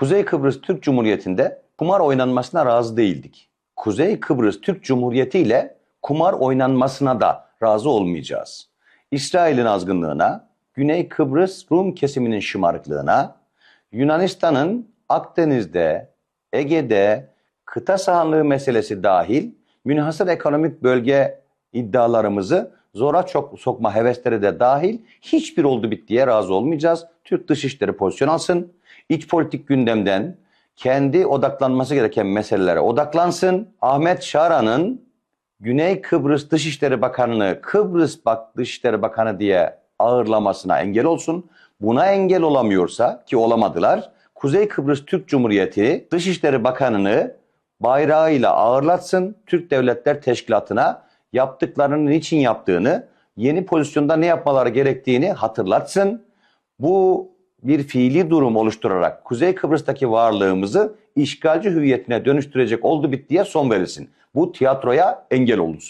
Kuzey Kıbrıs Türk Cumhuriyeti'nde kumar oynanmasına razı değildik. Kuzey Kıbrıs Türk Cumhuriyeti ile kumar oynanmasına da razı olmayacağız. İsrail'in azgınlığına, Güney Kıbrıs Rum kesiminin şımarıklığına, Yunanistan'ın Akdeniz'de, Ege'de kıta sahanlığı meselesi dahil münhasır ekonomik bölge iddialarımızı zora çok sokma hevesleri de dahil hiçbir oldu bittiye razı olmayacağız. Türk Dışişleri pozisyon alsın. İç politik gündemden kendi odaklanması gereken meselelere odaklansın. Ahmet Şaran'ın Güney Kıbrıs Dışişleri Bakanı'nı Kıbrıs Bak Dışişleri Bakanı diye ağırlamasına engel olsun. Buna engel olamıyorsa ki olamadılar. Kuzey Kıbrıs Türk Cumhuriyeti Dışişleri Bakanı'nı bayrağıyla ağırlatsın. Türk Devletler Teşkilatı'na yaptıklarının niçin yaptığını, yeni pozisyonda ne yapmaları gerektiğini hatırlatsın. Bu bir fiili durum oluşturarak Kuzey Kıbrıs'taki varlığımızı işgalci hüviyetine dönüştürecek oldu bittiye son verilsin. Bu tiyatroya engel olunsun.